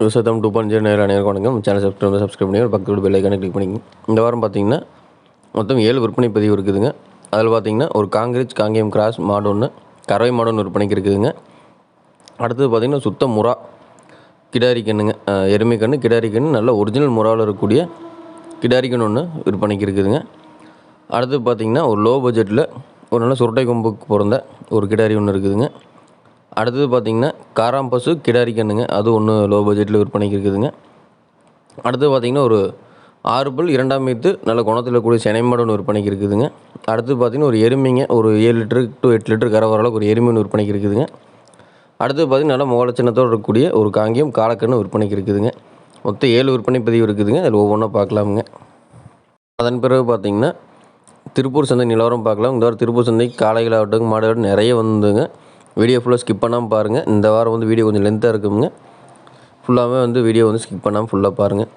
விவசாயம் two point zero நேரில் அனைவருக்கும் வணக்கம். சேனல் சப்ஸ்கிரைப் சப்ஸ்கிரைப் பண்ணி ஒரு பெல் ஐக்கானை கிளிக் பண்ணிங்க இந்த வாரம் பார்த்தீங்கன்னா மொத்தம் ஏழு விற்பனை பதிவு இருக்குதுங்க. அதில் பார்த்தீங்கன்னா ஒரு காங்கிரீட் காங்கேயம் கிராஸ் மாடு ஒன்று கறவை மாடு ஒன்று விற்பனைக்கு இருக்குதுங்க. அடுத்தது பார்த்தீங்கன்னா சுத்த முறா கிடாரி கண்ணுங்க எருமை கன்று கிடாரி கன்று நல்ல ஒரிஜினல் முறாவில் இருக்கக்கூடிய கிடாரி கன்று ஒன்று விற்பனைக்கு இருக்குதுங்க. அடுத்து பார்த்தீங்கன்னா ஒரு லோ பட்ஜெட்டில் ஒரு நல்ல சுருட்டை கொம்புக்கு பிறந்த ஒரு கிடாரி ஒன்று இருக்குதுங்க. அடுத்தது பார்த்தீங்கன்னா காராம்பசு கிடாரி கண்ணுங்க அது ஒன்று லோ பட்ஜெட்டில் விற்பனைக்கு இருக்குதுங்க. அடுத்து பார்த்தீங்கன்னா ஒரு ஆறு பல் இரண்டாம் மீத்து நல்ல குணத்தில் கூடிய செனை மாடு ஒன்று விற்பனைக்கு இருக்குதுங்க. அடுத்து பார்த்தீங்கன்னா ஒரு எருமைங்க. ஒரு ஏழு லிட்டரு டு எட்டு லிட்டரு கரை வர அளவுக்கு ஒரு எருமை ஒன்று விற்பனைக்கு இருக்குதுங்க. அடுத்து பார்த்தீங்கன்னா நல்ல முகல சின்னத்தோடு இருக்கக்கூடிய ஒரு காங்கியம் காலக்கன்று விற்பனைக்கு இருக்குதுங்க. மொத்தம் ஏழு விற்பனை பதிவு இருக்குதுங்க. அதில் ஒவ்வொன்றா பார்க்கலாமுங்க. அதன் பிறகு பார்த்தீங்கன்னா திருப்பூர் சந்தை நிலவரம் பார்க்கலாம். இந்த வாரம் திருப்பூர் சந்தைக்கு காளைகளாகட்டும் மாடுகள் நிறைய வந்துங்க வீடியோ ஃபுல்லாக ஸ்கிப் பண்ணாமல் பாருங்கள் இந்த வாரம் வந்து வீடியோ கொஞ்சம் லென்த்தாக இருக்குங்க. ஃபுல்லாகவே வந்து வீடியோ வந்து ஸ்கிப் பண்ணாமல் ஃபுல்லாக பாருங்கள்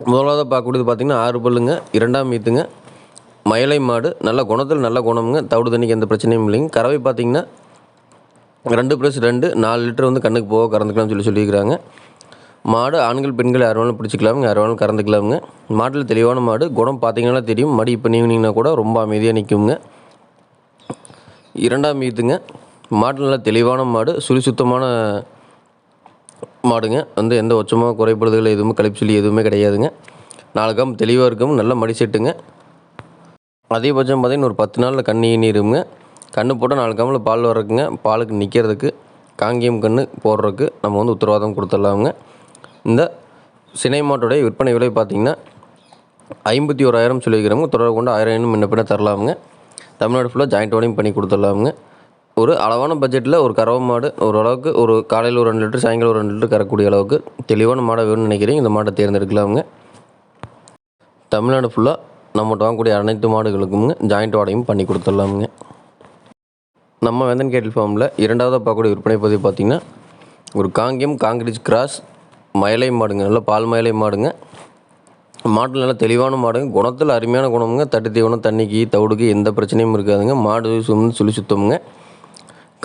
முதலாவது பார்க்கக்கூடியது பார்த்தீங்கன்னா ஆறு பல்லுங்க இரண்டாம் மீத்துங்க மயிலை மாடு நல்ல குணத்தில் நல்ல குணமுங்க தவிடு தண்ணிக்கு எந்த பிரச்சனையும் இல்லைங்க. கறவை பார்த்திங்கன்னா ரெண்டு ப்ளஸ் ரெண்டு நாலு லிட்டர் வந்து கண்ணுக்கு போக கறந்துக்கலாம்னு சொல்லி சொல்லியிருக்கிறாங்க. மாடு ஆண்கள் பெண்கள் யார் வேணாலும் பிடிச்சிக்கலாமுங்க யார் வேணாலும் கறந்துக்கலாமுங்க. மாட்டில் தெளிவான மாடு குணம் பார்த்தீங்கன்னா தெரியும். மடி இப்போ நீவினிங்கன்னா கூட ரொம்ப அமைதியாக நிற்குங்க இரண்டாம் மீத்துங்க மாடு நல்லா தெளிவான மாடு சுழி சுத்தமான மாடுங்க. வந்து எந்த உச்சமாக குறைப்படுதல் எதுவுமே கழிப்புச்சொல்லி எதுவுமே கிடையாதுங்க. நாலு கம் தெளிவாக இருக்கும் நல்ல மடி செட்டுங்க. அதிகபட்சம் பார்த்தீங்கன்னா ஒரு பத்து நாளில் கண்ணு ஈனிருங்க கண்ணு போட்டால் நாலு கம்மில் பால் வர்றதுக்குங்க. பாலுக்கு நிற்கிறதுக்கு காங்கேயம் கன்று போடுறதுக்கு நம்ம வந்து உத்தரவாதம் கொடுத்துடலாமுங்க. இந்த சினை மாட்டுடைய விற்பனை விலை பார்த்திங்கன்னா ஐம்பத்தி ஓராயிரம் சொல்லிக்கிறவங்க தொடர்பு கொண்டு ஆயிரம் இன்னும் முன்ன பின்ன தரலாமுங்க. தமிழ்நாடு ஃபுல்லாக ஜாயிண்ட் ஓடையும் பண்ணி கொடுத்துடலாமுங்க. ஒரு அளவான பட்ஜெட்டில் ஒரு கறவை மாடு ஓரளவுக்கு ஒரு காலையில் ஒரு ரெண்டு லிட்டர் சாயங்காலம் ஒரு ரெண்டு லிட்டர் கறக்கூடிய அளவுக்கு தெளிவான மாடை வேணும்னு நினைக்கிறீங்க. இந்த மாட்டை தேர்ந்தெடுக்கலாமுங்க. தமிழ்நாடு ஃபுல்லாக நம்மகிட்ட வாங்கக்கூடிய அனைத்து மாடுகளுக்குங்க ஜாயிண்ட் வாடகையும் பண்ணி கொடுத்துடலாமுங்க. நம்ம வெந்தன் கேட்டில் ஃபார்மில் இரண்டாவதாக பார்க்கக்கூடிய விற்பனை பதிவு பார்த்திங்கன்னா ஒரு காங்கியம் காங்கிரீஜ் கிராஸ் மயிலை மாடுங்க. நல்ல பால் மயிலை மாடுங்க. மாட்டில் நல்ல தெளிவான மாடுங்க. குணத்தில் அருமையான குணமுங்க. தட்டு தீவனம் தண்ணிக்கு தவிடுக்கு எந்த பிரச்சனையும் இருக்காதுங்க. மாடு சுமந்து சுழி சுத்தமுங்க.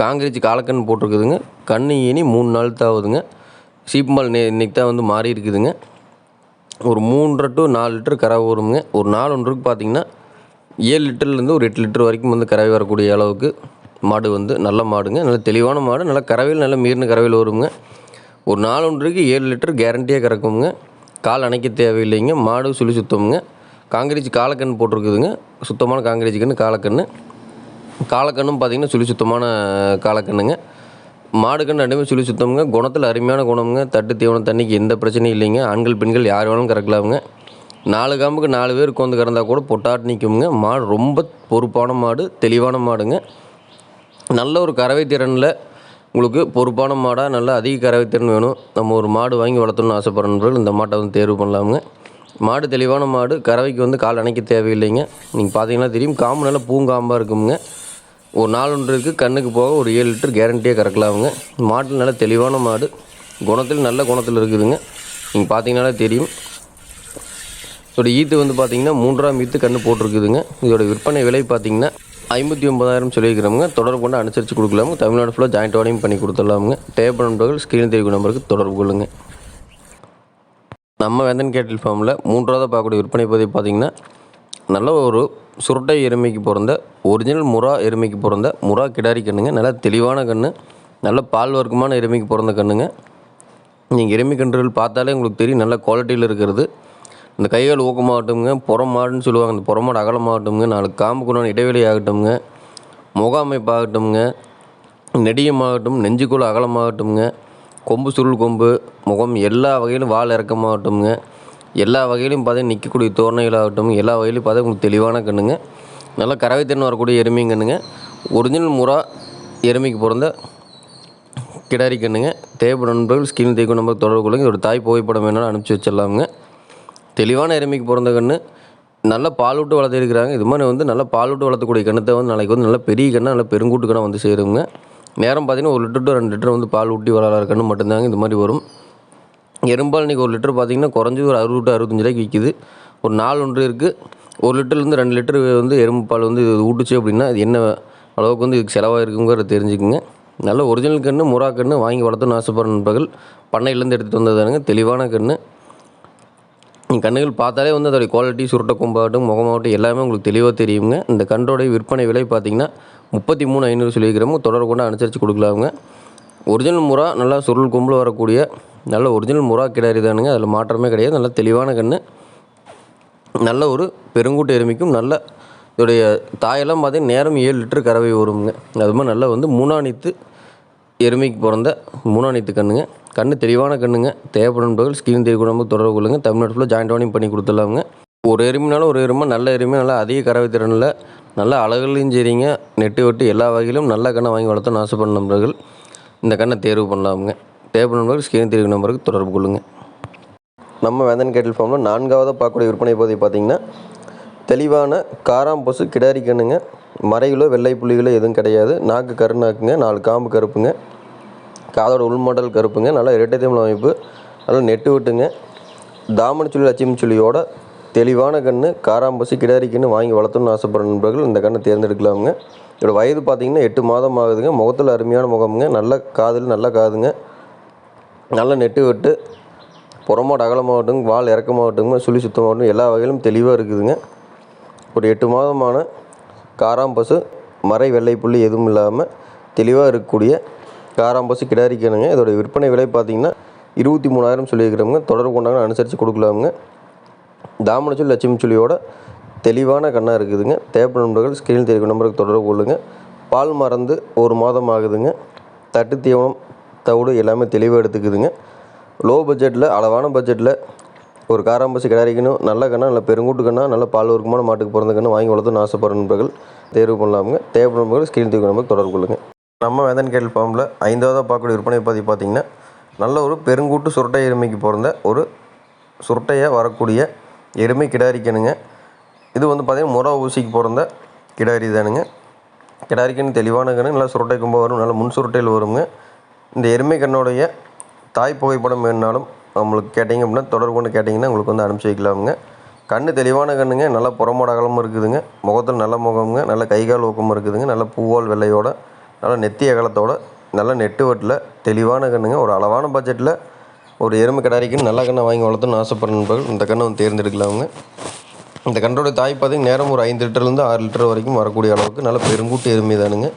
காங்கிரீஜ் காலக்கண் போட்டிருக்குதுங்க. கண்ணு ஈனி மூணு நாள் தான் ஆகுதுங்க. சீப்புமால் நே இன்னைக்கு தான் வந்து மாறி இருக்குதுங்க. ஒரு மூன்றரை டு நாலு லிட்டர் கறவை வருங்க. ஒரு நாள் ஒன்றுக்கு பார்த்தீங்கன்னா ஏழு லிட்டர்லேருந்து ஒரு எட்டு லிட்டர் வரைக்கும் வந்து கறவை வரக்கூடிய அளவுக்கு மாடு வந்து நல்ல மாடுங்க. நல்ல தெளிவான மாடு. நல்ல கறவையில் நல்ல மீறின கறவையில் வருங்க. ஒரு நாள் ஒன்றுக்கு ஏழு லிட்டர் கேரண்டியாக கறக்குங்க. கால் அணைக்க தேவையில்லைங்க. மாடு சுழி சுத்தமுங்க. காங்கிரீஜ் காலக்கண் போட்டிருக்குதுங்க. சுத்தமான காங்கிரீஜ் கன்று காலக்கன்று காலக்கண்ணும் பார்த்தீங்கன்னா சுழி சுத்தமான காலக்கண்ணுங்க. மாடு கன்று ரெண்டுமே சுழி சுத்தமுங்க. குணத்தில் அருமையான குணமுங்க. தட்டு தீவனம் தண்ணிக்கு எந்த பிரச்சனையும் இல்லைங்க. ஆண்கள் பெண்கள் யார் வேணாலும் கறக்கலாமுங்க. நாலு காம்புக்கு நாலு பேர் உட்காந்து கறந்தா கூட பொட்டாட்டு நிற்குமுங்க மாடு ரொம்ப பொறுப்பான மாடு தெளிவான மாடுங்க. நல்ல ஒரு கறவை திறனில் உங்களுக்கு பொறுப்பான மாடாக நல்ல அதிக கறவை திறன் வேணும். நம்ம ஒரு மாடு வாங்கி வளர்த்தணும்னு ஆசைப்படுற நண்பர்கள் இந்த மாட்டை வந்து தேர்வு பண்ணலாமுங்க. மாடு தெளிவான மாடு கறவைக்கு வந்து கால் அணைக்க தேவையில்லைங்க. நீங்கள் பார்த்தீங்கன்னா தெரியும். காம்பு நல்லா பூங்காம்பாக இருக்குங்க ஒரு நாள் ஒன்று இருக்குது கண்ணுக்கு போக ஒரு ஏழு லிட்டர் கேரண்டியாக கறக்கலாமுங்க மாட்டில் நல்ல தெளிவான மாடு. குணத்தில் நல்ல குணத்தில் இருக்குதுங்க. நீங்கள் பார்த்தீங்கன்னாலே தெரியும். இதோட ஈத்து வந்து பார்த்தீங்கன்னா மூன்றாம் ஈத்து கன்று போட்டிருக்குதுங்க. இதோட விற்பனை விலை பார்த்தீங்கன்னா ஐம்பத்தி ஒன்பதாயிரம் சொல்லியிருக்கிறோமுங்க தொடர்பு கொண்டு அனுசரித்து கொடுக்கலாமுங்க தமிழ்நாடு ஃபுல்லாக ஜாயிண்ட் வாடையும் பண்ணி கொடுத்துடலாமுங்க. தேவைப்படும் நண்பர்கள் ஸ்க்ரீன் தெரிவிக்கும் நம்பருக்கு தொடர்பு கொள்ளுங்க. நம்ம வெந்தன் கேட்டில் ஃபார்மில் மூன்றாவதாக பார்க்கக்கூடிய விற்பனை பதிவு பார்த்திங்கன்னா நல்ல ஒரு சுருட்டை எருமைக்கு பிறந்த ஒரிஜினல் முறா எருமைக்கு பிறந்த முறா கிடாரி கண்ணுங்க நல்ல தெளிவான கன்று நல்ல பால் வர்க்கமான எருமைக்கு பிறந்த கண்ணுங்க. நீங்கள் எருமை கன்றுகள் பார்த்தாலே உங்களுக்கு தெரியும் நல்ல குவாலிட்டியில் இருக்கிறது. இந்த கைகள் ஊக்கமாகட்டும்ங்க புறம் மாடுன்னு சொல்லுவாங்க அந்த புறமாடு அகலமாகட்டும்ங்க நாலு காம்புக்குள்ளான இடைவெளி ஆகட்டும்ங்க. முகாமைப்பாகட்டும்ங்க நெடியமாகட்டும் நெஞ்சுக்குள்ள அகலமாகட்டும்ங்க கொம்பு சுருள் கொம்பு முகம் எல்லா வகையிலும் வால் இறக்கமாகட்டும்ங்க எல்லா வகையிலையும் பார்த்தீங்கன்னா நிற்கக்கூடிய தோரணைகளாகட்டும் எல்லா வகையிலையும் பார்த்தா உங்களுக்கு தெளிவான கண்ணுங்க. நல்ல கறவைத்திறன் வரக்கூடிய எருமைங்க கண்ணுங்க. ஒரிஜினல் முறா எருமைக்கு பிறந்த கிடாரி கண்ணுங்க. தேவைப்படும் நண்பர்கள் ஸ்கிரீன் தேய்க்கும் நம்பர் தொடர்பு கொள்ளுங்க. இதோட தாய் புகைப்படம் வேணாலும் அனுப்பிச்சி வச்சிடலாமுங்க. தெளிவான எருமைக்கு பிறந்த கன்று நல்லா பால் விட்டு வளர்த்திருக்கிறாங்க இது மாதிரி வந்து நல்லா பால் விட்டு வளர்த்தக்கூடிய கண்ணத்தை வந்து நாளைக்கு வந்து நல்ல பெரிய கண்ணாக நல்ல பெருங்கூட்டு கண்ணா வந்து சேருங்க நேரம் பார்த்தீங்கன்னா ஒரு லிட்டர் டு ரெண்டு லிட்டர் வந்து பால் ஊட்டி வளர்கிற கண்ணு மட்டும்தாங்க இந்த மாதிரி வரும். எறும்பால் இன்றைக்கி ஒரு லிட்டர் பார்த்தீங்கன்னா குறஞ்சி ஒரு அறுபது டு அறுபத்தஞ்சு ரூபாய்க்கு விற்கிது. ஒரு நாள் ஒன்று இருக்குது ஒரு லிட்டர்லேருந்து ரெண்டு லிட்டர் வந்து எறும்பு பால் வந்து ஊட்டுச்சு அப்படின்னா அது என்ன அளவுக்கு வந்து இதுக்கு செலவாக இருக்குங்கிறத தெரிஞ்சுக்குங்க. நல்ல ஒரிஜினல் கன்று முறா கன்று வாங்கி வளர்த்துன்னு ஆசைப்படுற நண்பர்கள் பண்ணையிலேருந்து எடுத்துகிட்டு வந்ததானுங்க தெளிவான கன்று கண்ணுகள் கன்றுகள் பார்த்தாலே வந்து அதோடைய குவாலிட்டி சுருட்ட கொம்பாகட்டும் முகமாகட்டும் எல்லாமே உங்களுக்கு தெளிவாக தெரியுங்க. இந்த கன்றோடைய விற்பனை விலை பார்த்தீங்கன்னா முப்பத்தி மூணு ஐநூறு சொல்லியிருக்கிறோம். தொடர்பு கொண்டு அனுசரித்து கொடுக்கலாமுங்க ஒரிஜினல் முறா நல்லா சுருள் கொம்பில் வரக்கூடிய நல்ல ஒரிஜினல் முறா கிடாரி தானுங்க. அதில் மாற்றமே கிடையாது. நல்ல தெளிவான கன்று நல்ல ஒரு பெருங்கூட்டு எருமைக்கும் நல்ல இதோடைய தாயெல்லாம் பார்த்தீங்கன்னா நேரம் ஏழு லிட்டர் கறவை வருங்க அது மாதிரி நல்லா வந்து மூணாணித்து எருமைக்கு பிறந்த மூணாணித்து கண்ணுங்க. கண்ணு தெளிவான கண்ணுங்க. தேவைப்படும் நண்பர்கள் ஸ்கிரீன் தெரிய தொடர்பு கொள்ளுங்க. தமிழ்நாடு ஃபுல்லாக ஜாயிண்ட் வார்னிங் பண்ணி கொடுத்துடலாமுங்க. ஒரு எருமைனாலும் ஒரு எருமை நல்ல எருமை நல்லா அதிக கறவை திறனில் நல்ல அழகுலையும் சரிங்க நெட்டு வெட்டு எல்லா வகையிலும் நல்ல கண்ணை வாங்கி வளர்த்தணும்னு ஆசைப்படும் நண்பர்கள் இந்த கண்ணை தேர்வு பண்ணலாமுங்க. தேவைப்படும் நண்பர்கள் ஸ்கிரீன் தெரியும் நம்பருக்கு தொடர்பு கொள்ளுங்கள் நம்ம வேந்தன் கேட்டல் ஃபார்மில் நான்காவதாக பார்க்கக்கூடிய விற்பனை பகுதி பார்த்திங்கன்னா தெளிவான காராம்பொசு கிடாரி கண்ணுங்க மறைகளோ வெள்ளை புள்ளிகளோ எதுவும் கிடையாது. நாக்கு கருநாக்குங்க நாலு காம்பு கருப்புங்க காதோட உள்மாடல் கருப்புங்க நல்லா இரட்டை தமிழ் அமைப்பு நல்லா நெட்டு விட்டுங்க. தாமன சுழி லட்சுமி சுழியோட தெளிவான கன்று காராம்பசு கிடாரி கன்று வாங்கி வளர்த்தணும்னு ஆசைப்படுற நண்பர்கள் இந்த கண்ணை தேர்ந்தெடுக்கலாமுங்க. இதோட வயது பார்த்திங்கன்னா எட்டு மாதம் ஆகுதுங்க. முகத்தில் அருமையான முகமுங்க. நல்ல காதில் நல்ல காதுங்க. நல்லா நெட்டு வெட்டு புறமாட்டு அகலமாகட்டும் வால் இறக்கமாகட்டும் சுழி சுத்தமாகட்டும் எல்லா வகையிலும் தெளிவாக இருக்குதுங்க. ஒரு எட்டு மாதமான காராம்பசு மறை வெள்ளை புள்ளி எதுவும் இல்லாமல் தெளிவாக இருக்கக்கூடிய காராம்பசு கிடாரிக்கணுங்க இதோட விற்பனை விலை பார்த்திங்கன்னா இருபத்தி மூணாயிரம் சொல்லியிருக்கிறவங்க தொடர்பு கொண்டாங்க அனுசரித்து கொடுக்கலாமுங்க. தாமனச்சொல்லி லட்சுமி சொல்லியோட தெளிவான கண்ணாக இருக்குதுங்க. தேவைப்படும் நண்பர்கள் ஸ்கிரீன் தெரிவிக்கும் நம்பருக்கு தொடர்பு கொள்ளுங்கள் பால் மறந்து ஒரு மாதம் ஆகுதுங்க. தட்டு தீவனம் தவிடு எல்லாமே தெளிவாக எடுத்துக்குதுங்க. லோ பட்ஜெட்டில் அளவான பட்ஜெட்டில் ஒரு காராம்பசி கிடாரிக்கணும் நல்ல கண்ணா நல்ல பெருங்கூட்டு கண்ணா நல்ல பால் உருக்கமான மாட்டுக்கு பிறந்த கண்ணு வாங்கி வளர்த்துன்னு ஆசைப்படுற நண்பர்கள் தேர்வு பண்ணலாமுங்க. தேவைப்படும் நண்பர்கள் ஸ்கிரீன் தூக்கி நம்பருக்கு தொடர்பு கொள்ளுங்கள் நம்ம வேதன் கேள் ஃபார்மில் ஐந்தாவதாக பார்க்கக்கூடிய விற்பனை பற்றி பார்த்திங்கன்னா நல்ல ஒரு பெருங்கூட்டு சுருட்டை எருமைக்கு பிறந்த ஒரு சுருட்டையாக வரக்கூடிய எருமை கிடாரிக்கணுங்க இது வந்து பார்த்திங்கன்னா முறை ஊசிக்கு பிறந்த கிடாரி தானுங்க. கிடாரிக்கன்னு தெளிவான கண்ணு நல்லா சுருட்டை கும்ப வரும் நல்லா முன் சுருட்டையில் வருங்க. இந்த எருமை கண்ணுடைய தாய் புகைப்படம் வேணுனாலும் நம்மளுக்கு கேட்டிங்க அப்படின்னா தொடர்பு கொண்டு கேட்டிங்கன்னா உங்களுக்கு வந்து அனுப்பிச்சி வைக்கலாமுங்க. கண்ணு தெளிவான கண்ணுங்க நல்லா புறமோட அகலமும் இருக்குதுங்க. முகத்தில் நல்ல முகமுங்க நல்ல கை கால் ஊக்கமும் இருக்குதுங்க. நல்ல பூவால் வெள்ளையோட நல்ல நெத்தி அகலத்தோட நல்ல நெட்டு வட்டில் தெளிவான கண்ணுங்க. ஒரு அளவான பட்ஜெட்டில் ஒரு எருமை கிடாரிக்குன்னு நல்ல கண்ணை வாங்கி வளர்த்துன்னு ஆசைப்படுற நண்பர்கள் இந்த கண்ணை வந்து தேர்ந்தெடுக்கலாமுங்க. இந்த கண்டோட தாய் பார்த்தீங்கன்னா நேரம் ஒரு ஐந்து லிட்டர்லேருந்து ஆறு லிட்டர் வரைக்கும் வரக்கூடிய அளவுக்கு நல்ல பெருங்கூட்டு எருமை தானுங்க.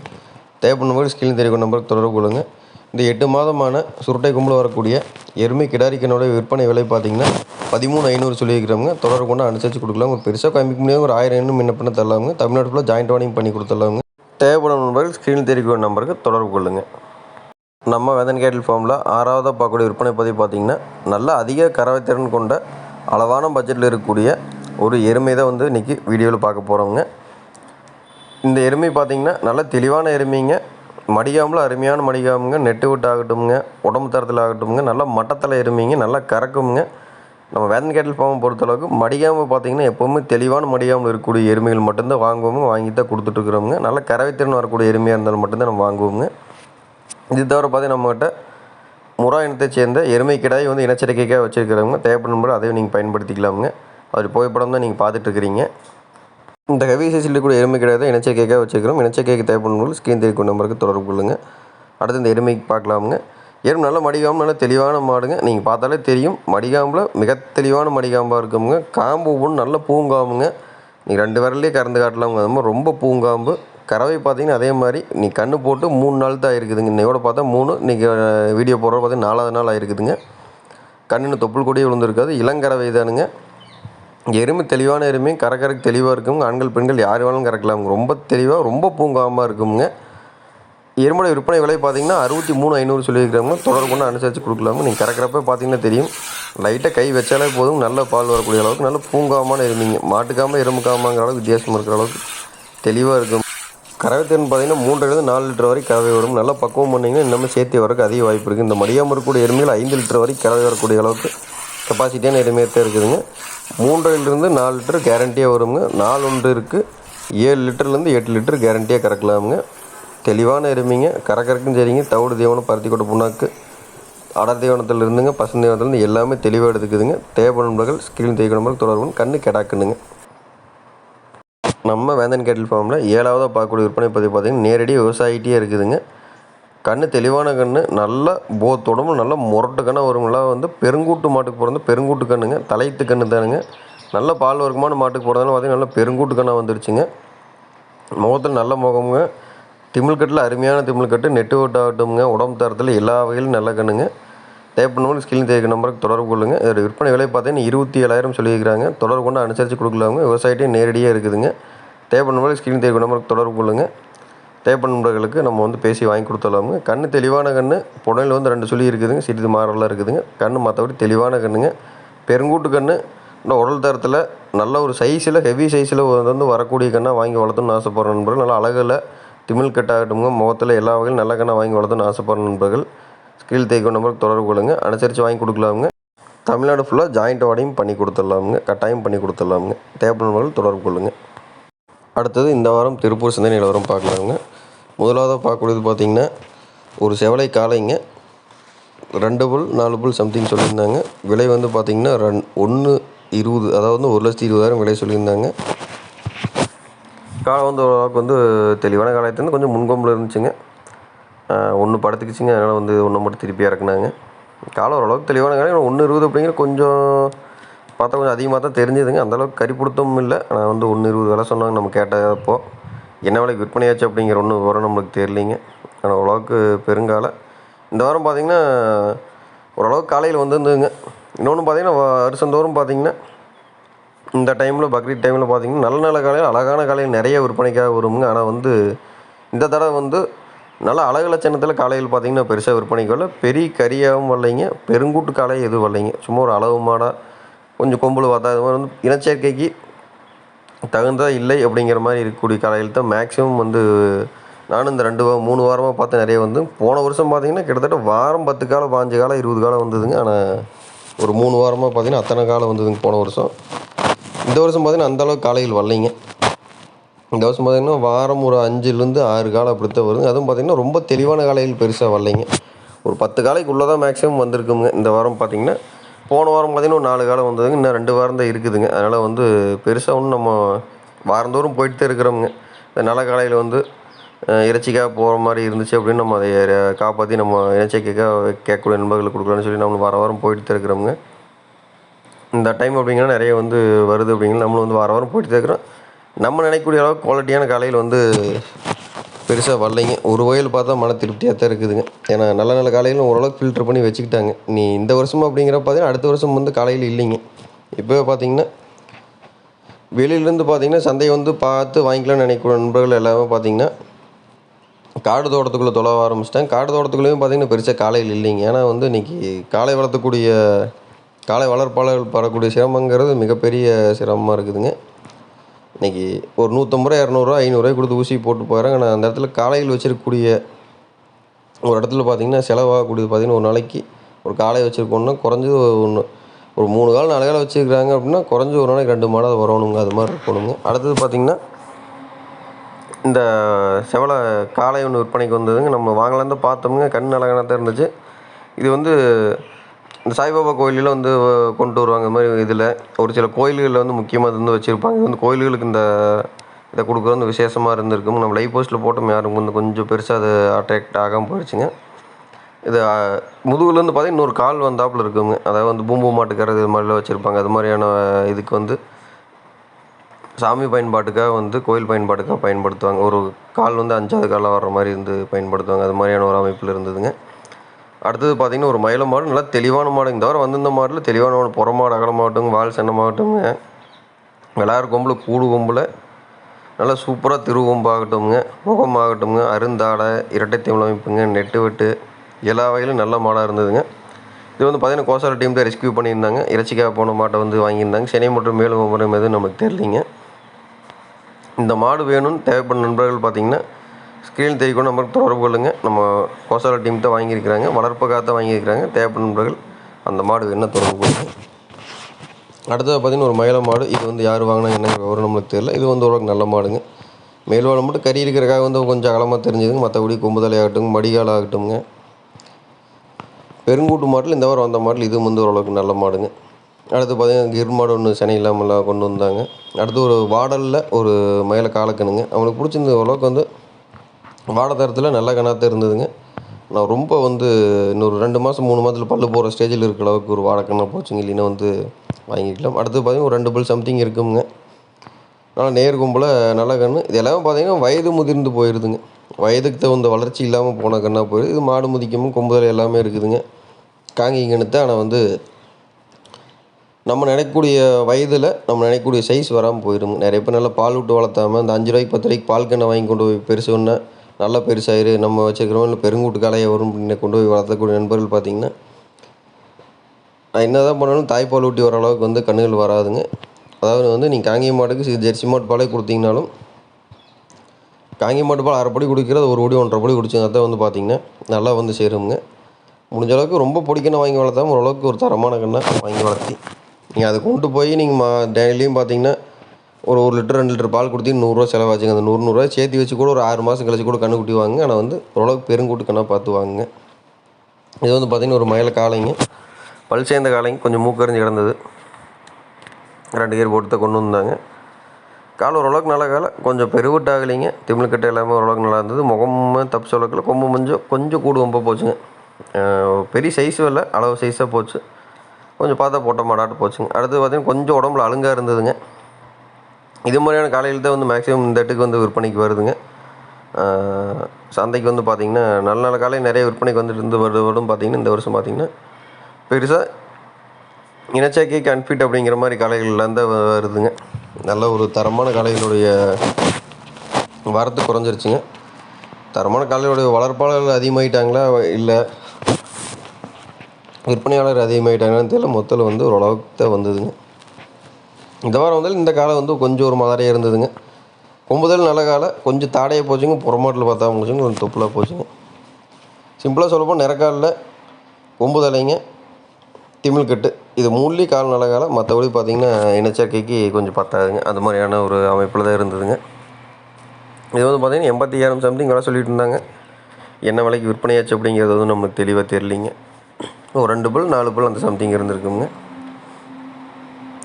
தேவைப்படும் போது ஸ்கில் தெரியும் நம்பருக்கு தொடர்பு கொள்ளுங்கள் இந்த எட்டு மாதமான சுருட்டை கும்பல் வரக்கூடிய எருமை கிடாரிக்கனோட விற்பனை விலை பார்த்தீங்கன்னா பதிமூணு ஐநூறு சொல்லியிருக்கிறவங்க. தொடர்பு கொண்டு அனுசரித்து கொடுக்கலாம். ஒரு பெருசாக காமிக்க முடியாது ஒரு ஆயிரம் எண்ணு முன்ன பண்ண தரலாமுங்க. தமிழ்நாட்டுக்குள்ளே ஃபுல்லாக ஜாயிண்ட் வார்னிங் பண்ணி கொடுத்துடலாமுங்க. தேவைப்படும் நண்பர்கள் ஸ்க்ரீனில் தெரிவிக்கும் நம்பருக்கு தொடர்பு கொள்ளுங்கள் நம்ம வேதன் கேட்டில் ஃபார்மில் ஆறாவதாக பார்க்கக்கூடிய விற்பனை பதிவு பார்த்திங்கன்னா நல்ல அதிக கறவைத்திறன் கொண்ட அளவான பட்ஜெட்டில் இருக்கக்கூடிய ஒரு எருமை தான் வந்து இன்றைக்கி வீடியோவில் பார்க்க போகிறோங்க இந்த எருமை பார்த்திங்கன்னா நல்ல தெளிவான எருமைங்க. மடிகாமில் அருமையான மடிகாமுங்க. நெட்டு விட்டு ஆகட்டும்ங்க உடம்பு தரத்தில் ஆகட்டும்ங்க நல்லா மட்டத்தில் எருமைங்க. நல்லா கறக்குங்க நம்ம வேதன் கேட்டல் ஃபார்ம் பொறுத்தளவுக்கு மடிகாமல் பார்த்திங்கன்னா எப்போவுமே தெளிவான மடிகாமல் இருக்கக்கூடிய எருமைகள் மட்டும்தான் வாங்குவோங்க வாங்கி தான் கொடுத்துட்ருக்குறோங்க நல்ல கறவைத்திறன் வரக்கூடிய எருமையாக இருந்தாலும் மட்டும்தான் நம்ம வாங்குவோங்க இது தவிர பார்த்திங்கன்னா நம்மகிட்ட முறா இனத்தை சேர்ந்த எருமை கிடாய் வந்து இனச்சரிக்கைக்காக வச்சுருக்கிறவங்க. தேவைப்படும் போது அதையும் நீங்கள் பயன்படுத்திக்கலாமுங்க. அவர் புகைப்படம் தான் நீங்கள் பார்த்துட்ருக்கிறீங்க இந்த ஹெவி சைஸில் கூட எருமை கிடையாது தான் வச்சுக்கிறோம் வச்சுருக்கிறோம். இனச்சரிக்கைக்கு தேவைப்படும் போது ஸ்கிரீன் தெரிவிக்கும் நம்பருக்கு தொடர்பு கொள்ளுங்கள் அடுத்து இந்த எருமைக்கு பார்க்கலாமுங்க. எருமை நல்ல மடிகாம்பு நல்ல தெளிவான மாடுங்க. நீங்கள் பார்த்தாலே தெரியும் மடிகாம்பில் மிக தெளிவான மடிகாம்பாக இருக்குங்க காம்பு ஒன்று நல்ல பூங்காம்புங்க நீங்கள் ரெண்டு விரல்லே கறந்து காட்டலாமுங்க. அது மாதிரி ரொம்ப பூங்காம்பு. கறவை பார்த்தீங்கன்னா அதே மாதிரி நீ கண்ணு போட்டு மூணு நாள் தான் இருக்குதுங்க இன்னையோட பார்த்தா மூணு இன்றைக்கி வீடியோ போடுற பார்த்தீங்கன்னா நாலாவது நாள் ஆயிருக்குதுங்க. கண்ணுன்னு தொப்புள் கூடயே விழுந்திருக்காது. இளங்கறவை தானுங்க. எருமை தெளிவான எருமை கறக்கறக்கு தெளிவாக இருக்குங்க ஆண்கள் பெண்கள் யார் வேணாலும் கறக்கலாம். ரொம்ப தெளிவாக ரொம்ப பூங்காமல் இருக்குங்க எருமோட விற்பனை விலை பார்த்தீங்கன்னா அறுபத்தி மூணு ஐநூறு சொல்லியிருக்கிறவங்க தொடர் கொண்டு அனுசரித்து கொடுக்கலாமா நீங்கள் கறக்கிறப்ப பார்த்தீங்கன்னா தெரியும். லைட்டாக கை வச்சாலே போதும். நல்ல பால் வரக்கூடிய அளவுக்கு நல்ல பூங்காமான எருமைங்க. மாட்டுக்காம எறும்புக்காமங்கிற அளவுக்கு வித்தியாசம் இருக்கிற அளவுக்கு தெளிவாக இருக்கும். கறவை திறன் பார்த்தீங்கன்னா மூன்றுலேருந்து நாலு லிட்டர் வரை கறவை வரும். நல்லா பக்குவம் பண்ணிங்கன்னா இன்னமும் சேர்த்து வரக்கு அதிக வாய்ப்பு இருக்குது இந்த மடியாமல் இருக்கக்கூடிய எருமையில் ஐந்து லிட்டர் வரை கறவை வரக்கூடிய அளவுக்கு கெப்பாசிட்டியான எருமையாக இருக்குதுங்க? மூன்றிலிருந்து நாலு லிட்டர் கேரண்டியாக வருங்க. நாலு ஒன்று இருக்குது ஏழு லிட்டர்லேருந்து எட்டு லிட்டர் கேரண்டியாக கறக்கலாமுங்க. தெளிவான எருமைங்க. கறக்கறக்கும் சரிங்க. தவிடு தீவனம் பருத்தி கொட்டை புண்ணாக்கு அடர் தீவனத்தில் இருந்துங்க பசுந்த தீவனத்துலேருந்து எல்லாமே தெளிவாக எடுத்துக்குதுங்க. தேவைப்படும் நண்பர்கள் ஸ்கிரீன் தேய்க்க தொடர்பு கண்ணு கெடாக்குனுங்க. நம்ம வேந்தன் கேட்டில் ஃபார்மில் ஏழாவதாக பார்க்கக்கூடிய விற்பனை பதிவு பார்த்திங்கன்னா நேரடி விவசாயிகிட்டே இருக்குதுங்க. கன்று தெளிவான கன்று நல்ல போத் நல்ல முரட்டு கண்ணாக வருங்களா வந்து பெருங்கூட்டு மாட்டுக்கு பிறந்த பெருங்கூட்டு கன்றுங்க தலையத்து கன்று தானுங்க. நல்ல பால் வர்க்கமான மாட்டுக்கு போகிறதுனால பார்த்தீங்கன்னா நல்ல பெருங்கூட்டு கண்ணாக வந்துருச்சுங்க. முகத்தில் நல்ல முகமுங்க. திமிழ்கட்டில் அருமையான திமிழ்கட்டு நெட்டு ஓட்டாகட்டும்ங்க உடம்பு தரத்தில் எல்லா வகையிலும் நல்ல கண்ணுங்க. தேவைப்படும்போது ஸ்கில் தேக்க நம்பருக்கு தொடர்பு கொள்ளுங்க. இதோட விற்பனை விலை பார்த்தீங்கன்னா இருபத்தி ஏழாயிரம் சொல்லியிருக்கிறாங்க. தொடர்பு கொண்டு அனுசரித்து கொடுக்கலாங்க. விவசாயிட்டையும் நேரடியாக இருக்குதுங்க. தேவைப்படும்போது ஸ்கில் தேக்க நம்பருக்கு தொடர்பு கொள்ளுங்கள் தேவைப்படும் நண்பர்களுக்கு நம்ம வந்து பேசி வாங்கி கொடுத்துடலாமுங்க. கண் தெளிவான கண் புடனில் வந்து ரெண்டு சுழி இருக்குதுங்க சிறிது மாறலாம் இருக்குதுங்க. கண் மற்றபடி தெளிவான கண்ணுங்க. பெருங்கூட்டு கண் இந்த உடல் தரத்தில் நல்ல ஒரு சைஸில் ஹெவி சைஸில் வந்து வரக்கூடிய கண்ணாக வாங்கி வளர்த்தணும்னு ஆசைப்படுற நண்பர்கள். நல்லா அழகில் திமிழ் கட்டாகட்டுங்க முகத்தில் எல்லா வகையிலும் நல்ல கண்ணாக வாங்கி வளர்த்தணும்னு ஆசைப்படுற நண்பர்கள் ஸ்கில் தேய்க்கும் நம்பருக்கு தொடர்பு கொள்ளுங்க. அனுசரித்து வாங்கி கொடுக்கலாமுங்க. தமிழ்நாடு ஃபுல்லாக ஜாயிண்ட் வாடையும் பண்ணி கொடுத்துடலாமுங்க. கட்டாயம் பண்ணி கொடுத்துடலாமுங்க. தேவைப்படும் தொடர்பு கொள்ளுங்கள் அடுத்தது இந்த வாரம் திருப்பூர் சிந்தனை நிலவரம் பார்க்கலாங்க. முதலாவதாக பார்க்கக்கூடியது பார்த்திங்கன்னா ஒரு செவலை காளைங்க. ரெண்டு புல் நாலு புல் சம்திங் சொல்லியிருந்தாங்க. விலை வந்து பார்த்திங்கன்னா ரன் ஒன்று இருபது அதாவது ஒரு லட்சத்தி இருபதாயிரம் விலை சொல்லியிருந்தாங்க. காலம் வந்து ஓரளவுக்கு வந்து தெளிவான காலத்துலேருந்து கொஞ்சம் முன்கொம்பில் இருந்துச்சுங்க. ஒன்று படுத்துக்கிச்சிங்க. அதனால் வந்து ஒன்று மட்டும் திருப்பி இறக்குனாங்க. காலம் ஓரளவுக்கு தெளிவான காலை ஒன்று இருபது அப்படிங்கிற கொஞ்சம் பார்த்தா கொஞ்சம் அதிகமாக தான் தெரிஞ்சுதுங்க. அந்தளவுக்கு கறி பிடித்தமும் இல்லை. ஆனால் வந்து ஒன்று இருபது விலை சொன்னாங்க. நம்ம கேட்டப்போ என்ன விலைக்கு விற்பனையாச்சு அப்படிங்கிற ஒன்று வரும் நம்மளுக்கு தெரியலிங்க. ஆனால் ஓரளவுக்கு பெருங்காலை. இந்த வாரம் பார்த்திங்கன்னா ஓரளவுக்கு காலையில் வந்துருந்துங்க இன்னொன்று பார்த்திங்கன்னா வருஷந்தோறும் பார்த்திங்கன்னா இந்த டைமில் பக்ரீத் டைமில் பார்த்திங்கன்னா நல்ல நல்ல காலையில் அழகான காலையில் நிறைய விற்பனைக்காக வருங்க. ஆனால் வந்து இந்த தடவை வந்து நல்ல அழகு லட்சணத்தில் காலையில் பார்த்திங்கன்னா பெருசாக விற்பனைக்கு வரல. பெரிய கறியாகவும் வரலைங்க. பெருங்கூட்டு காலை எதுவும் வரலைங்க. சும்மா ஒரு அளவு மாடாக கொஞ்சம் கொம்பில் பார்த்தா இது மாதிரி வந்து இனச்சேர்க்கைக்கு தகுந்ததாக இல்லை அப்படிங்கிற மாதிரி இருக்கக்கூடிய காலையில் தான் மேக்ஸிமம் வந்து நானும் இந்த ரெண்டு வாரம் மூணு வாரமாக பார்த்து நிறைய வந்து போன வருஷம் பார்த்தீங்கன்னா கிட்டத்தட்ட வாரம் பத்து காலம் பாஞ்சு காலம் இருபது காலம் வந்ததுங்க. ஆனால் ஒரு மூணு வாரமாக பார்த்தீங்கன்னா அத்தனை காலம் வந்ததுங்க போன வருஷம். இந்த வருஷம் பார்த்தீங்கன்னா அந்தளவுக்கு காலையில் வரலைங்க. இந்த வருஷம் பார்த்தீங்கன்னா வாரம் ஒரு அஞ்சுலேருந்து ஆறு காலம் அப்படித்தான் வருது அதுவும் பார்த்தீங்கன்னா ரொம்ப தெளிவான காலையில் பெருசாக வரலைங்க. ஒரு பத்து காலைக்குள்ளே தான் மேக்ஸிமம் வந்திருக்குங்க. இந்த வாரம் பார்த்தீங்கன்னா போன வாரம் பார்த்தீங்கன்னா ஒரு நாலு காலம் வந்ததுங்க. இன்னும் ரெண்டு வாரம் தான் இருக்குதுங்க. அதனால் வந்து பெருசாக ஒன்றும் நம்ம வாரந்தோறும் போயிட்டு தான் இருக்கிறோமுங்க. இந்த நல்ல காலையில் வந்து இறைச்சிக்காக போகிற மாதிரி இருந்துச்சு அப்படின்னு நம்ம அதை காப்பாற்றி நம்ம இறைச்சிக்காக கேட்கக்கூடிய நண்பர்களுக்கு கொடுக்கலான்னு சொல்லி நம்ம வார வாரம் போயிட்டு தான் இருக்கிறோமுங்க. இந்த டைம் அப்படிங்கன்னா நிறைய வந்து வருது அப்படிங்கிற நம்மளும் வந்து வார வாரம் போயிட்டு தான் இருக்கிறோம். நம்ம நினைக்கக்கூடிய அளவுக்கு குவாலிட்டியான காலையில் வந்து பெருசாக வரலைங்க. ஒரு வகையில் பார்த்தா மன திருப்தியாக தான் இருக்குதுங்க. ஏன்னா நல்ல நல்ல காலையிலும் ஓரளவுக்கு ஃபில்டர் பண்ணி வச்சுக்கிட்டாங்க. நீ இந்த வருஷம் அப்படிங்கிற பார்த்தீங்கன்னா அடுத்த வருஷம் வந்து காலையில் இல்லைங்க. இப்போ பார்த்தீங்கன்னா வெளியிலேருந்து பார்த்தீங்கன்னா சந்தையை வந்து பார்த்து வாங்கிக்கலாம்னு நினைக்கிற நண்பர்கள் எல்லாமே பார்த்தீங்கன்னா காடு தோட்டத்துக்குள்ளே தொலைவ ஆரம்பிச்சிட்டாங்க. காடு தோட்டத்துக்குள்ளேயும் பார்த்தீங்கன்னா பெருசாக காலையில் இல்லைங்க. ஏன்னா வந்து இன்றைக்கி காலை வளர்த்தக்கூடிய காளை வளர்ப்பாளர்கள் படக்கூடிய சிரமங்கிறது மிகப்பெரிய சிரமமாக இருக்குதுங்க. இன்றைக்கி ஒரு நூற்றம்பது ரூபா இரநூறுவா ஐநூறுரூவா கொடுத்து ஊசி போட்டு போயிடறாங்க. ஆனால் அந்த இடத்துல காலையில் வச்சுருக்கக்கூடிய ஒரு இடத்துல பார்த்தீங்கன்னா செலவாகக்கூடியது பார்த்தீங்கன்னா ஒரு நாளைக்கு ஒரு காலையை வச்சுருக்கோன்னா குறைஞ்சது ஒன்று ஒரு மூணு கால் நாலு காலை வச்சுருக்கிறாங்க அப்படின்னா குறைஞ்ச ஒரு நாளைக்கு ரெண்டு மாடாவது வரணுங்க அது மாதிரி இருக்கணுங்க. அடுத்தது பார்த்திங்கன்னா இந்த செவலை காளை ஒன்று விற்பனைக்கு வந்ததுங்க. நம்ம வாங்கலான்னு தான் கண் அழகான தான் இருந்துச்சு. இது வந்து இந்த சாய்பாபா கோயிலில் வந்து கொண்டு வருவாங்க. இந்த மாதிரி இதில் ஒரு சில கோயில்களில் வந்து முக்கியமாக இது வந்து வச்சுருப்பாங்க. இது வந்து கோயில்களுக்கு இந்த இதை கொடுக்குறது வந்து விசேஷமாக இருந்திருக்கும். நம்ம லைவ் போஸ்ட்டில் போட்டோம் யாரும். வந்து கொஞ்சம் பெருசாக அது அட்ராக்ட் ஆகாமல் போயிடுச்சுங்க. இது முதுகுலேருந்து பார்த்தீங்கன்னா இன்னொரு கால் வந்தாப்புல இருக்குங்க. அதாவது வந்து பூம்பு மாட்டுக்கிறது இது மாதிரிலாம் வச்சுருப்பாங்க. அது மாதிரியான இதுக்கு வந்து சாமி பயன்பாட்டுக்காக வந்து கோயில் பயன்பாட்டுக்காக பயன்படுத்துவாங்க. ஒரு கால் வந்து அஞ்சாவது காலாக வர்ற மாதிரி இருந்து பயன்படுத்துவாங்க. அது மாதிரியான ஒரு அமைப்பில் இருந்ததுங்க. அடுத்தது பார்த்திங்கன்னா ஒரு மயில மாடு நல்லா தெளிவான மாடுங்க. தவிர வாரம் வந்திருந்த மாடில் தெளிவான மாடு புற மாடு அகலமாகட்டும் வால் சென்னமாகட்டுங்க விளாட்ற கொம்பில் கூடு கொம்பில் நல்லா சூப்பராக திருவொம்பாகட்டும்ங்க முகமாகட்டும்ங்க. அருந்தாடை இரட்டை தமிழ் அமைப்புங்க நெட்டு வெட்டு எல்லா வகையிலும் நல்ல மாடாக இருந்ததுங்க. இது வந்து பார்த்தீங்கன்னா கோசால டீம் தான் ரெஸ்க்யூ பண்ணியிருந்தாங்க. இறைச்சிக்காக போன மாட்டை வந்து வாங்கியிருந்தாங்க. சென்னை மற்றும் மேலும் விவரம் எதுவும் நமக்கு தெரியலிங்க. இந்த மாடு வேணும்னு தேவைப்படும் நண்பர்கள் பார்த்தீங்கன்னா ஸ்க்ரீன் தெரிவிக்கணும் நம்பருக்கு தொடர்பு கொள்ளுங்க. நம்ம கோசால டீம் தான் வாங்கியிருக்கிறாங்க. வளர்ப்பு தான் வாங்கியிருக்கிறாங்க. தேவைப்படும் நண்பர்கள் அந்த மாடு என்ன தொடர்பு கொள்ளுங்க அடுத்தது பார்த்திங்கன்னா ஒரு மயில மாடு. இது வந்து யார் வாங்கினா என்ன விவரம் நம்மளுக்கு தெரியல. இது வந்து ஓரளவுக்கு நல்ல மாடுங்க. மேல்வாழை மட்டும் கறி இருக்கிறக்காக வந்து கொஞ்சம் அகலமாக தெரிஞ்சுதுங்க. மற்றபடி கொம்புதலை ஆகட்டும் மடிகால் ஆகட்டும்ங்க. பெருங்கூட்டு மாட்டில் இந்த வாரம் வந்த மாட்டில் இது வந்து ஓரளவுக்கு நல்ல மாடுங்க. அடுத்து பார்த்தீங்கன்னா கிர் மாடு ஒன்று சென்னை இல்லாமல் கொண்டு வந்தாங்க. அடுத்து ஒரு வாடலில் ஒரு மயில காலக்கணுங்க அவங்களுக்கு பிடிச்சிருந்த ஓரளவுக்கு வந்து வாடை தரத்தில் நல்ல கணாத்த இருந்ததுங்க. நான் ரொம்ப வந்து இன்னொரு ரெண்டு மாதம் மூணு மாதத்தில் பல்லு போகிற ஸ்டேஜில் இருக்கிற அளவுக்கு ஒரு வாழைக்கண்ணா போச்சுங்க. இல்லைன்னா வந்து வாங்கிக்கலாம். அடுத்து பார்த்தீங்கன்னா ஒரு ரெண்டு பல் சம்திங் இருக்குங்க. ஆனால் நேர் கொம்பில் நல்ல கன்று இது எல்லாமே பார்த்தீங்கன்னா வயது முதிர்ந்து போயிடுதுங்க வயதுக்கு தகுந்த வளர்ச்சி இல்லாமல் போன கண்ணாக போயிடுது இது மாடு முதிக்கமும் கொம்புதல் எல்லாமே இருக்குதுங்க. காங்கி தான் ஆனால் வந்து நம்ம நினைக்கக்கூடிய வயதில் நம்ம நினைக்கக்கூடிய சைஸ் வராமல் போயிடுங்க நிறைய பேர் நல்லா பால் விட்டு வளர்த்தாம அந்த அஞ்சு ரூபாய்க்கு பத்து ரூபாய்க்கு பால் கண்ணை வாங்கி கொண்டு போய் பெருசு ஒன்று நல்லா பெருசாயிரு நம்ம வச்சுருக்கிறோம். இல்லை பெருங்கூட்டு காலையை வரும் கொண்டு போய் வளர்த்தக்கூடிய நண்பர்கள் பார்த்தீங்கன்னா நான் என்ன தான் பண்ணாலும் தாய்ப்பால் ஊட்டி வர அளவுக்கு வந்து கண்ணுகள் வராதுங்க. அதாவது வந்து நீங்கள் காங்கேய மாட்டுக்கு சி- ஜெர்சி மாட்டு பாலே கொடுத்தீங்கனாலும் காங்கேய மாட்டு பால் அரைப்படி குடிக்கிறது ஒரு ஒடி ஒன்றரை படி குடிச்சிங்க. தான் வந்து பார்த்தீங்கன்னா நல்லா வந்து சேருங்க முடிஞ்ச அளவுக்கு ரொம்ப பிடிக்கணும் வாங்கி வளர்த்தாம ஓரளவுக்கு ஒரு தரமான கண்ணை வாங்கி வளர்த்தி நீங்கள் அதை கொண்டு போய் நீங்கள் மா டெய்லியும் பார்த்தீங்கன்னா ஒரு ஒரு லிட்டர் ரெண்டு லிட்டர் பால் கொடுத்து நூறுரூவா செலவாச்சுங்க. அந்த நூறு நூறுரூவா சேர்த்து வச்சு கூட ஒரு ஆறு மாதம் கழிச்சு கூட கண்ணு குட்டி வாங்குங்க ஆனால் வந்து ஓரளவுக்கு பெருங்கூட்டு கண்ணாக பார்த்து வாங்குங்க இது வந்து பார்த்திங்கன்னா ஒரு மயில காளைங்க. பல் சேர்ந்த காளைங்க. கொஞ்சம் மூக்கறிஞ்சு கிடந்தது. ரெண்டு கீர் போட்டு தான் கொண்டு வந்தாங்க. கால் ஓரளவுக்கு நல்ல காலை. கொஞ்சம் பெருவிட்டாகலைங்க. திமிழ்கட்டை எல்லாமே ஓரளவுக்கு நல்லா இருந்தது. முகமும் தப்பு சொல்லக்கில். கொம்பு மஞ்சம் கொஞ்சம் கூடு கொம்ப போச்சுங்க. பெரிய சைஸும் இல்லை. அளவு சைஸாக போச்சு. கொஞ்சம் பார்த்தா போட்ட மாடாட்டு போச்சுங்க. அடுத்து பார்த்தீங்கன்னா கொஞ்சம் உடம்புல அழுங்காக இருந்ததுங்க. இது மாதிரியான காலையில் தான் வந்து மேக்ஸிமம் இந்த இடத்துக்கு வந்து விற்பனைக்கு வருதுங்க. சந்தைக்கு வந்து பார்த்திங்கன்னா நல்ல நல்ல காலையில் நிறைய விற்பனைக்கு வந்துட்டு இருந்து வருது வருடம் பார்த்திங்கன்னா இந்த வருஷம் பார்த்திங்கன்னா பெருசாக இனச்சேர்க்கை கன்ஃபிட் அப்படிங்கிற மாதிரி காளைகள்லாம் தான் வருதுங்க. நல்ல ஒரு தரமான காளைகளுடைய வரத்து குறைஞ்சிருச்சுங்க. தரமான காளைகளுடைய வளர்ப்பாளர்கள் அதிகமாகிட்டாங்களா இல்லை. விற்பனையாளர் அதிகமாகிட்டாங்களான்னு தெரியல. மொத்தத்தில் வந்து ஓரளவுக்கு தான் வந்ததுங்க. இந்த வாரம் வந்து இந்த காலம் வந்து கொஞ்சம் ஒரு மாதிரியாக இருந்ததுங்க. கும்புதல் நல்ல காலம். கொஞ்சம் தாடையாக போச்சுங்க புறமாட்டில் பார்த்தா முடிச்சுங்க கொஞ்சம் தொப்புலாக போச்சுங்க. சிம்பிளாக சொல்லப்போனால் நிறக்காலில் கொம்பு தலைங்க திமிழ்கட்டு இது மூணுலேயும் கால் நல்ல காலம். மற்றபடி பார்த்திங்கன்னா இனச்சேர்க்கைக்கு கொஞ்சம் பத்தாதுங்க. அந்த மாதிரியான ஒரு அமைப்பில் தான் இருந்ததுங்க. இது வந்து பார்த்திங்கன்னா எண்பத்தி ஐயாயிரம் சம்திங் வேலை சொல்லிட்டு இருந்தாங்க. என்ன விலைக்கு விற்பனையாச்சு அப்படிங்கிறது வந்து நமக்கு தெளிவாக தெரியலிங்க. ஒரு ரெண்டு பல் நாலு பல் அந்த சம்திங் இருந்திருக்குங்க.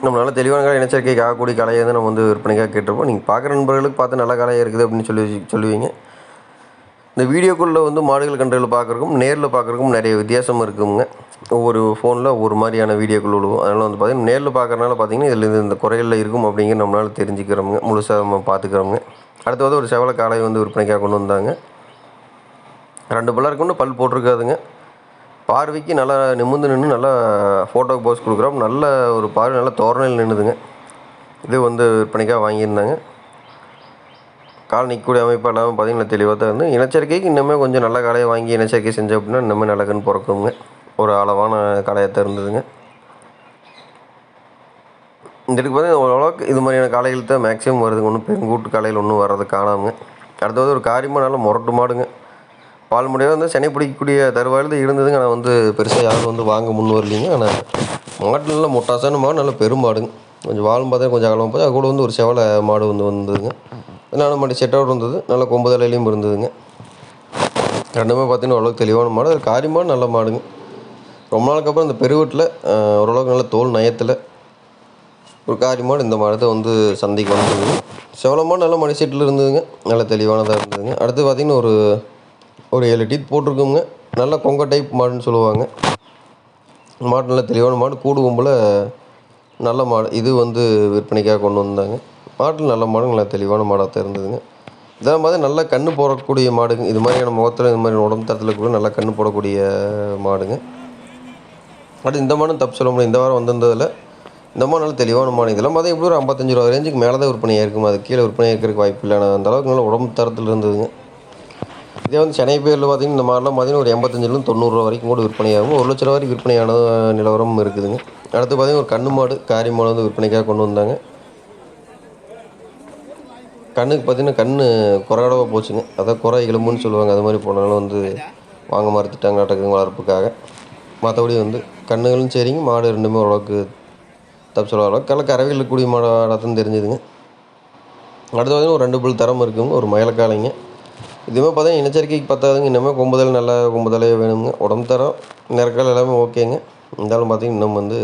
நம்மளால் தெளிவான காலை இனச்சேர்க்கைக்கு ஆகக்கூடிய கலையை வந்து நம்ம வந்து விற்பனைக்காக கேட்டிருப்போம். நீங்கள் பார்க்குற நண்பர்களுக்கு பார்த்து நல்ல காலையாக இருக்குது அப்படின்னு சொல்லி சொல்லுவீங்க. இந்த வீடியோக்குள்ளே வந்து மாடுகள் கன்றுகள் பார்க்குறக்கும் நேரில் பார்க்குறக்கும் நிறைய வித்தியாசம் இருக்குங்க. ஒவ்வொரு ஃபோனில் ஒவ்வொரு மாதிரியான வீடியோக்கள் விழுவும். அதனால் வந்து பார்த்திங்கன்னா நேரில் பார்க்குறனால பார்த்தீங்கன்னா இதில் இந்த குறைகளில் இருக்கும் அப்படிங்கிற நம்மளால் தெரிஞ்சுக்கிறோமுங்க. முழுசாக நம்ம பார்த்துக்கிறோமுங்க. அடுத்து வந்து ஒரு செவல காளை வந்து விற்பனைக்காக கொண்டு வந்தாங்க. ரெண்டு பிள்ளை இருக்குன்னு பல் போட்டிருக்காதுங்க. பார்வைக்கு நல்லா நிமிர்ந்து நின்று நல்லா ஃபோட்டோக்கு போஸ் கொடுக்குறோம். நல்ல ஒரு பார்வை நல்ல தோரணையில் நின்றுதுங்க இது வந்து விற்பனைக்காக வாங்கியிருந்தாங்க. கால் நிற்கக்கூடிய அமைப்பு எல்லாமே பார்த்திங்கன்னா தெளிவாக தான் இருந்து. இனச்சரிக்கைக்கு இன்னுமே கொஞ்சம் நல்ல காலையை வாங்கி இனச்சரிக்கை செஞ்சோம் அப்படின்னா இன்னுமே நல்ல பிறக்குங்க. ஒரு அளவான காளையாக தான் இருந்ததுங்க இந்த இதுக்கு பார்த்தீங்கன்னா ஓரளவுக்கு இது மாதிரியான காலைகள் தான் மேக்ஸிமம் வருதுங்க. ஒன்றும் பெருங்கூட்டு காலையில் ஒன்றும் வர்றது காணாமுங்க. அடுத்தது ஒரு காரியமாக நல்லா முரட்டு மாடுங்க. பால் முடியாது வந்து சென்னை பிடிக்கக்கூடிய தருவாயில் தான் இருந்ததுங்க. ஆனால் வந்து பெருசாக யாரும் வந்து வாங்க முன் வரலீங்க. ஆனால் மாடு நல்லா முட்டாசான மாடு நல்ல பெருமாடுங்க. கொஞ்சம் வாழும் பார்த்தா கொஞ்சம் அகலமாக போது அது கூட வந்து ஒரு செவலை மாடு வந்து வந்ததுங்க. நாலு மாடி செட் இருந்தது நல்ல கொம்பு தலையிலையும் இருந்ததுங்க. ரெண்டுமே பார்த்தீங்கன்னா ஓரளவுக்கு தெளிவான மாடு. அது காரி மாடு நல்ல மாடுங்க. ரொம்ப நாளுக்கு அப்புறம் இந்த பெருவீட்டில் ஓரளவுக்கு நல்ல தோல் நயத்தில் ஒரு காரி மாடு இந்த மாடு தான் வந்து சந்தைக்கு வந்ததுங்க. செவல நல்ல மணி செட்டில் இருந்ததுங்க. நல்ல தெளிவானதாக இருந்ததுங்க. அடுத்து பார்த்திங்கன்னா ஒரு ஒரு ஏழு டீத் போட்டிருக்குங்க. நல்ல கொங்க டைப் மாடுன்னு சொல்லுவாங்க. மாடு நல்ல தெளிவான மாடு. கூடு போல் நல்ல மாடு. இது வந்து விற்பனைக்காக கொண்டு வந்தாங்க. மாட்டில் நல்ல மாடு நல்லா தெளிவான மாடாக தான் இருந்ததுங்க இதெல்லாம் மாதிரி நல்லா கண்ணு போடக்கூடிய மாடுங்க. இது மாதிரியான முகத்தில் இது மாதிரி உடம்பு தரத்தில் கூட நல்லா கண்ணு போடக்கூடிய மாடுங்க. அடுத்து இந்த மாடும் தப்பு சொல்ல முடியும் இந்த வாரம் வந்திருந்ததில் இந்த மாடு நல்ல தெளிவான மாடு. இதெல்லாம் பார்த்தா எப்படி ஒரு ஐம்பத்தஞ்சு ரூபா ரேஞ்சுக்கு மேலே தான் விற்பனையாக இருக்கும்? அது கீழே விற்பனை இருக்கிறதுக்கு வாய்ப்பு இல்லை. ஆனால் அந்த அளவுக்கு நல்லா உடம்பு தரத்தில் இருந்ததுங்க. இதே வந்து சென்னை பேரில் பார்த்தீங்கன்னா இந்த மாதிரிலாம் பார்த்தீங்கன்னா ஒரு எண்பத்தஞ்சிலேருந்து தொண்ணூறுரூவா வரைக்கும் கூட விற்பனையாகும். ஒரு லட்ச ரூபா வரைக்கும் விற்பனையான நிலவரம் இருக்குதுங்க. அடுத்து பார்த்தீங்கன்னா ஒரு கண்ணு மாடு காரி மாடு வந்து விற்பனைக்காக கொண்டு வந்தாங்க. கண்ணுக்கு பார்த்தீங்கன்னா கண்ணு குறையடவாக போச்சுங்க. அதான் குறை எலும்புன்னு சொல்லுவாங்க. அது மாதிரி போனாலும் வந்து வாங்க மறுத்துட்டாங்க நாட்டுக்கு வளர்ப்புக்காக. மற்றபடி வந்து கண்ணுகளும் சரிங்க. மாடு ரெண்டுமே ஓரளவுக்கு தப்பு சொல்ல அளவுக்கு நல்ல கறவையில் இருக்கக்கூடிய மாடாகத்தான் தெரிஞ்சுதுங்க. அடுத்து பார்த்தீங்கன்னா ஒரு ரெண்டு புல் தரம் இருக்குங்க. ஒரு மயிலக்காலைங்க. இதுவுமே பார்த்தீங்கன்னா இனச்சரிக்கைக்கு பத்தாதுங்க இன்னுமே கொம்புதல் நல்லா கொம்புதலே வேணுங்க உடம்பு தரம் நிறக்கால் எல்லாமே ஓகேங்க. இருந்தாலும் பார்த்திங்கன்னா இன்னும் வந்து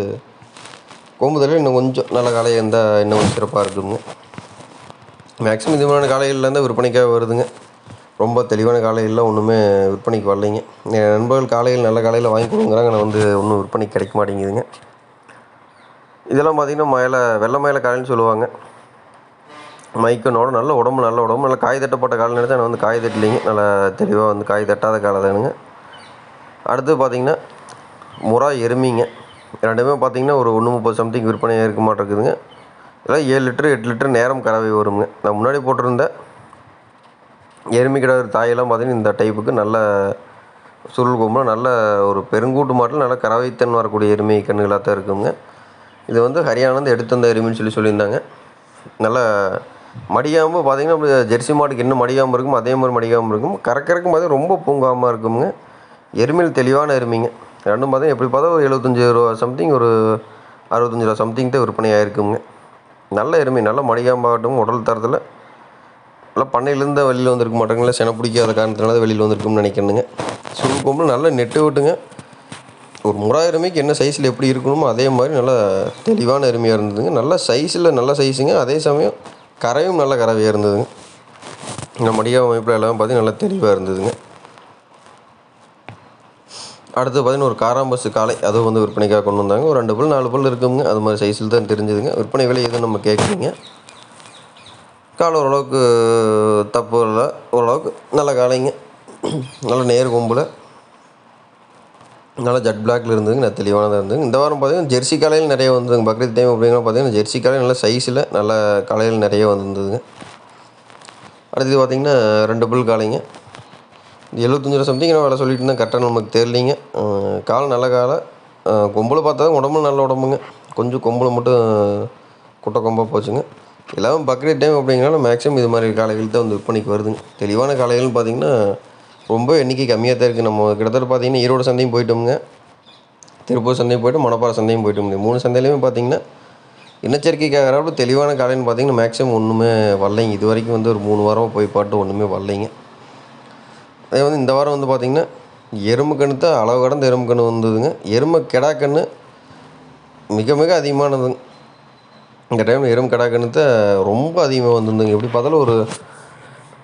கொம்புதலே இன்னும் கொஞ்சம் நல்ல காலையாக இருந்தால் இன்னும் கொஞ்சம் சிறப்பாக இருக்குங்க. மேக்ஸிமம் இதுமான காலைகளில் இருந்தால் விற்பனைக்காக வருதுங்க. ரொம்ப தெளிவான காலையில் ஒன்றுமே விற்பனைக்கு வரலைங்க. என் நண்பர்கள் காலையில் நல்ல காலையில் வாங்கி கொடுங்குறாங்க. நான் வந்து ஒன்றும் விற்பனைக்கு கிடைக்க மாட்டேங்குதுங்க. இதெல்லாம் பார்த்திங்கன்னா மயில வெள்ளை மயில காளைன்னு சொல்லுவாங்க. மைக்கனோட நல்ல உடம்பு நல்ல உடம்பு. நல்லா காய் தட்டப்பட்ட காலை நினச்சா நான் வந்து காய் தட்டலைங்க. நல்லா தெளிவாக வந்து காய் தட்டாத காலை தானுங்க அடுத்து பார்த்திங்கன்னா முறா எருமிங்க. ரெண்டுமே பார்த்திங்கன்னா ஒரு ஒன்று முப்பது சம்திங் விற்பனையாக இருக்க மாட்டேங்குதுங்க. இதெல்லாம் ஏழு லிட்டரு எட்டு லிட்டர் நேரம் கறவை வருங்க நான் முன்னாடி போட்டிருந்த எருமி கிடாது தாயெல்லாம் பார்த்திங்கன்னா இந்த டைப்புக்கு நல்ல சுருள் கொம்பில் நல்ல ஒரு பெருங்கூட்டு மாட்டில் நல்ல கறவைத்தன் வரக்கூடிய எருமை கண்ணுகளாக தான் இருக்குங்க. இது வந்து ஹரியானந்து எடுத்து வந்த எருமைன்னு சொல்லி சொல்லியிருந்தாங்க. நல்லா மடியாமல் பார்த்திங்கன்னா ஜெர்சி மாட்டுக்கு என்ன மடியாமல் இருக்கும் அதே மாதிரி மடியாமல் இருக்கும். கறக்கறக்கும் பார்த்தா ரொம்ப பூங்காமல் இருக்குங்க எருமையில் தெளிவான எருமைங்க. ரெண்டும் பார்த்தா எப்படி பார்த்தா ஒரு எழுபத்தஞ்சி ரூபா சம்திங் ஒரு அறுபத்தஞ்சி ரூபா சம்திங் தான் விற்பனை ஆகிருக்குங்க நல்ல எருமை நல்ல மடியாம்பாட்டும் உடல் தரத்தில். நல்லா பண்ணையிலேருந்து வெளியில் வந்திருக்க மாட்டாங்களே செனை பிடிக்காத காரணத்தினால வெளியில் வந்திருக்கும்னு நினைக்கணுங்க சுருள் கொம்பில் நல்லா நெட்டு விட்டுங்க ஒரு முறா எருமைக்கு என்ன சைஸில் எப்படி இருக்கணுமோ அதே மாதிரி நல்லா தெளிவான எருமையாக இருந்ததுங்க. நல்ல சைஸில் நல்ல சைஸுங்க அதே சமயம் கரையும் நல்ல கறவையாக இருந்ததுங்க. இந்த மடியா அமைப்பில் எல்லாம் பார்த்தீங்கன்னா நல்லா தெளிவாக இருந்ததுங்க. அடுத்து பார்த்தீங்கன்னா ஒரு காராம்பசு காளை அதுவும் வந்து விற்பனைக்காக கொண்டு வந்தாங்க. ஒரு ரெண்டு பல் நாலு பல் இருக்குங்க. அது மாதிரி சைஸில் தான் தெரிஞ்சுதுங்க. விற்பனை விலை எதுவும் நம்ம கேட்குறீங்க காலை ஓரளவுக்கு தப்பு இல்லை ஓரளவுக்கு நல்ல காளைங்க. நல்ல நேர் கொம்பில் நல்லா ஜட் பிளாக்ல இருந்ததுங்க நல்ல தெளிவானதாக இருந்ததுங்க. இந்த வாரம் பார்த்தீங்கன்னா ஜெர்சி காலையில் நிறைய வந்ததுங்க பக்ரீத் டைம் அப்படிங்கிற பார்த்தீங்கன்னா ஜெர்சி காலையில் நல்ல சைஸில் நல்ல காலையில் நிறைய வந்துருந்ததுங்க. அடுத்தது பார்த்தீங்கன்னா ரெண்டு புல் காளைங்க இது ரூபா சம்திங் நான் வேலை சொல்லிட்டு இருந்தேன் கரெக்டாக நமக்கு தெரியலிங்க. கால் நல்ல காலை. கொம்பில் பார்த்தா உடம்பு நல்ல உடம்புங்க. கொஞ்சம் கொம்பில் மட்டும் குட்டை கொம்பாக போச்சுங்க. எல்லாம் பக்ரீத் டைம் அப்படிங்கிறனால மேக்ஸிமம் இது மாதிரி காளைகள் தான் வந்து விற்பனைக்கு வருதுங்க. தெளிவான காலைகள்னு பார்த்தீங்கன்னா ரொம்ப எண்ணிக்கை கம்மியாக தான் இருக்குது நம்ம கிட்டத்தட்ட பார்த்தீங்கன்னா ஈரோடு சந்தையும் போயிட்டோம்ங்க. திருப்பூர் சந்தையும் போய்ட்டு மணப்பாறை சந்தையும் போயிட்டு முடியும் மூணு சந்தையிலையுமே பார்த்தீங்கன்னா இனச்சரிக்கைக்காக தெளிவான காளைன்னு பார்த்தீங்கன்னா மேக்ஸிமம் ஒன்றுமே வரலைங்க. இது வரைக்கும் வந்து ஒரு மூணு வாரமாக போய் பாட்டு ஒன்றுமே வரலைங்க. அதே வந்து இந்த வாரம் வந்து பார்த்திங்கன்னா எறும்பு கன்று தான் அளவு கடந்த எறும்பு கன்று வந்ததுங்க. எருமை கெடா கன்று மிக மிக அதிகமானதுங்க. இந்த டைமில் எறும்பு கெடா கன்று தான் ரொம்ப அதிகமாக வந்திருந்துங்க. எப்படி பார்த்தாலும் ஒரு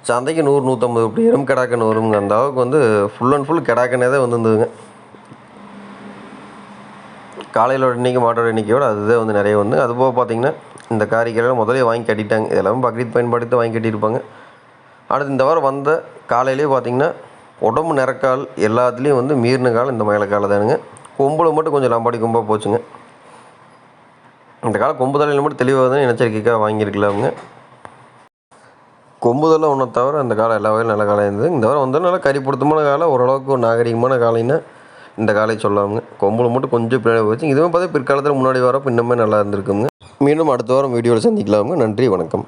சந்தைக்கு நூறு நூற்றம்பது இப்படி எறும் கெடா வருங்க அந்த அளவுக்கு வந்து ஃபுல் அண்ட் ஃபுல் கிடாக்கனே தான் வந்துருந்ததுங்க காலையிலோட இன்றைக்கி மாட்டோட இன்றைக்கியோட அதுதான் வந்து நிறைய வந்து. அதுபோக பார்த்திங்கன்னா இந்த காரிக்கெல்லாம் முதலே வாங்கி கட்டிட்டாங்க. இதெல்லாம் பக்ரீத் பயன்படுத்தி வாங்கி கட்டியிருப்பாங்க. அடுத்து இந்த வாரம் வந்த காலையிலேயே பார்த்திங்கன்னா உடம்பு நிறக்கால் எல்லாத்துலேயும் வந்து மீறின காலம் இந்த மயில காலம் தானுங்க. கொம்பில் மட்டும் கொஞ்சம் லம்பாடி கொம்பாக போச்சுங்க. இந்த காலம் கொம்பு தலையில் மட்டும் தெளிவாக தான் எச்சரிக்கைக்காக வாங்கியிருக்கலாமுங்க. கொம்புதெல்லாம் ஒன்றை தவிர அந்த காலம் எல்லா வகையிலும் நல்ல காலம் இருந்தது. இந்த வாரம் வந்து நல்லா கறி காலம். ஓரளவுக்கு ஒரு நாகரிகமான காலைன்னா இந்த காலை சொல்லாமுங்க. கொம்பில் மட்டும் கொஞ்சம் பின்னாடி போச்சு. இதுவும் பார்த்தா பிற்காலத்தில் முன்னாடி வரப்போ இன்னுமே நல்லா இருந்திருக்குங்க. மீண்டும் அடுத்த வாரம் வீடியோவில் சந்திக்கலாமுங்க. நன்றி வணக்கம்.